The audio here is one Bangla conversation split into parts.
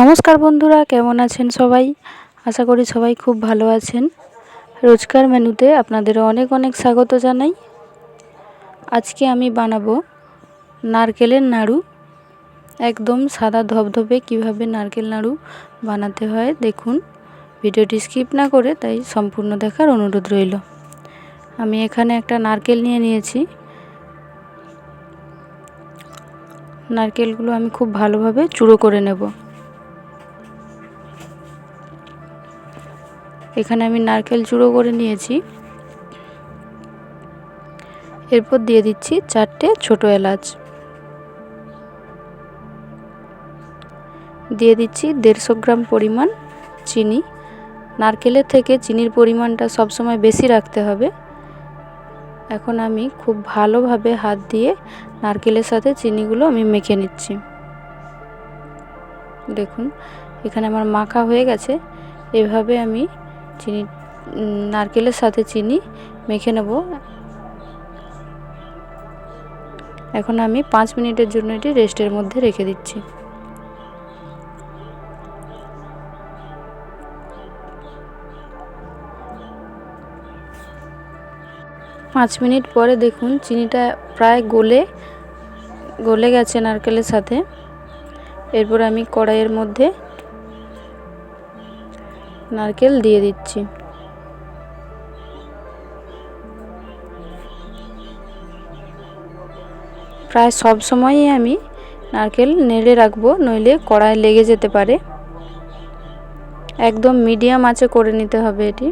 নমস্কার বন্ধুরা, কেমন আছেন সবাই? আশা করি সবাই খুব ভালো আছেন। রোজকার মেনুতে আপনাদের অনেক অনেক স্বাগত জানাই। আজকে আমি বানাবো নারকেলের নাড়ু। একদম সাদা ধবধবে কীভাবে নারকেল নাড়ু বানাতে হয় দেখুন। ভিডিওটি স্কিপ না করে তাই সম্পূর্ণ দেখার অনুরোধ রইল। আমি এখানে একটা নারকেল নিয়ে নিয়েছি। নারকেলগুলো আমি খুব ভালোভাবে চুড়ো করে নেব। এখানে আমি নারকেল চুড়ো করে নিয়েছি। এরপর দিয়ে দিচ্ছি চারটে ছোট এলাচ। দিয়ে দিচ্ছি দেড়শো গ্রাম পরিমাণ চিনি। নারকেলের থেকে চিনির পরিমাণটা সবসময় বেশি রাখতে হবে। এখন আমি খুব ভালোভাবে হাত দিয়ে নারকেলের সাথে চিনিগুলো আমি মেখে নিচ্ছি। দেখুন, এখানে আমার মাখা হয়ে গেছে। এভাবে আমি চিনি নারকেলের সাথে চিনি মেখে নেব। এখন আমি পাঁচ মিনিটের জন্য এটি রেস্টের মধ্যে রেখে দিচ্ছি। পাঁচ মিনিট পরে দেখুন চিনিটা প্রায় গলে গলে গেছে নারকেলের সাথে। এরপর আমি কড়াইয়ের মধ্যে নারকেল দিয়ে দিচ্ছি। প্রায় সব সময়ই আমি নারকেল নেড়ে রাখব, নইলে কড়াই লেগে যেতে পারে। একদম মিডিয়াম আঁচে করে নিতে হবে এটি।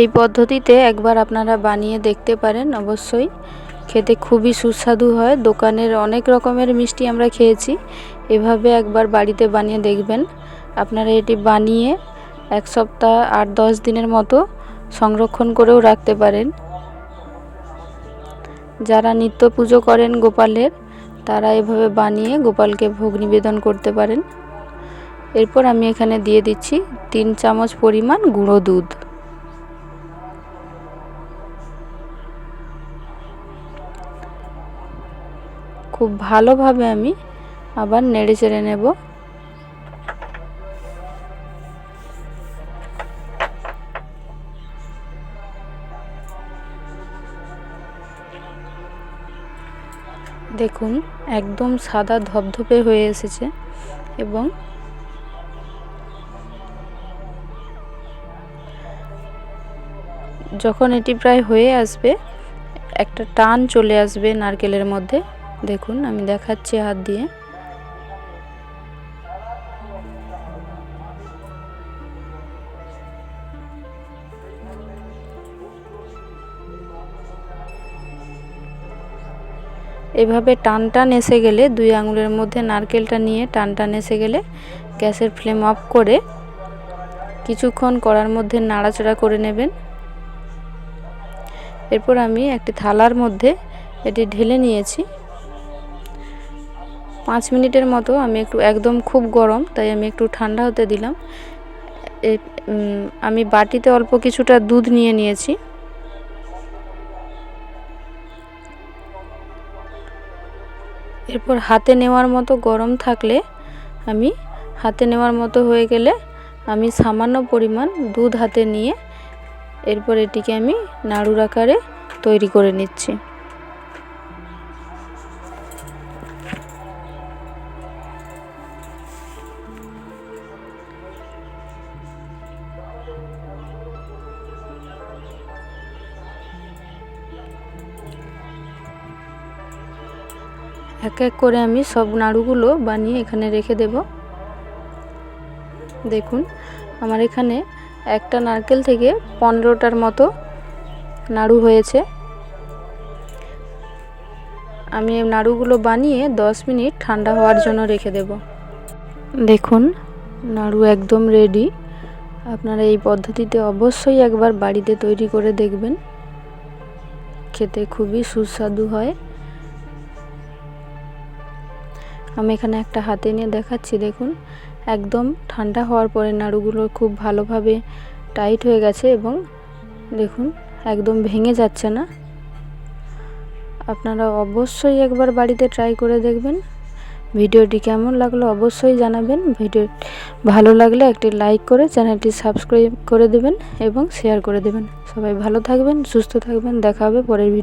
এই পদ্ধতিতে একবার আপনারা বানিয়ে দেখতে পারেন, অবশ্যই। খেতে খুবই সুস্বাদু হয়। দোকানের অনেক রকমের মিষ্টি আমরা খেয়েছি। এভাবে একবার বাড়িতে বানিয়ে দেখবেন। আপনারা এটি বানিয়ে এক সপ্তাহ আট দশ দিনের মতো সংরক্ষণ করেও রাখতে পারেন। যারা নিত্য পুজো করেন গোপালের, তারা এভাবে বানিয়ে গোপালকে ভোগ নিবেদন করতে পারেন। এরপর আমি এখানে দিয়ে দিচ্ছি তিন চামচ পরিমাণ গুঁড়ো দুধ। খুব ভালোভাবে আমি আবার নেড়ে চেড়ে নেব। দেখুন, একদম সাদা ধপধপে হয়ে এসেছে এবং যখন এটি প্রায় হয়ে আসবে, একটা টান চলে আসবে নারকেলের মধ্যে। দেখুন, আমি দেখাচ্ছি হাত দিয়ে। এভাবে টান টান এসে গেলে দুই আঙুলের মধ্যে নারকেলটা নিয়ে টান টান এসে গেলে গ্যাসের ফ্লেম অফ করে কিছুক্ষণ কড়ার মধ্যে নাড়াচাড়া করে নেবেন। এরপর আমি একটি থালার মধ্যে এটি ঢেলে নিয়েছি। পাঁচ মিনিটের মতো আমি একটু একদম খুব গরম, তাই আমি একটু ঠান্ডা হতে দিলাম। আমি বাটিতে অল্প কিছুটা দুধ নিয়ে নিয়েছি। এরপর হাতে নেওয়ার মতো গরম থাকলে আমি হাতে নেওয়ার মতো হয়ে গেলে আমি সামান্য পরিমাণ দুধ হাতে নিয়ে এরপর এটিকে আমি নাড়ুর আকারে তৈরি করে নিচ্ছি। এক এক করে আমি সব নাড়ুগুলো বানিয়ে এখানে রেখে দেব। দেখুন, আমার এখানে একটা নারকেল থেকে পনেরোটার মতো নাড়ু হয়েছে। আমি নাড়ুগুলো বানিয়ে দশ মিনিট ঠান্ডা হওয়ার জন্য রেখে দেব। দেখুন, নাড়ু একদম রেডি আপনারা এই পদ্ধতিতে অবশ্যই একবার বাড়িতে তৈরি করে দেখবেন। খেতে খুবই সুস্বাদু হয়। আমি এখানে একটা হাতে নিয়ে দেখাচ্ছি, দেখুন। একদম ঠান্ডা হওয়ার পরে নাড়ুগুলো খুব ভালোভাবে টাইট হয়ে গেছে এবং দেখুন, একদম ভেঙে যাচ্ছে না। আপনারা অবশ্যই একবার বাড়িতে ট্রাই করে দেখবেন। ভিডিওটি কেমন লাগল অবশ্যই জানাবেন। ভিডিও ভালো লাগলে একটি লাইক করে চ্যানেলটি সাবস্ক্রাইব করে দেবেন এবং শেয়ার করে দেবেন। সবাই ভালো থাকবেন, সুস্থ থাকবেন। দেখা হবে পরের ভিডিও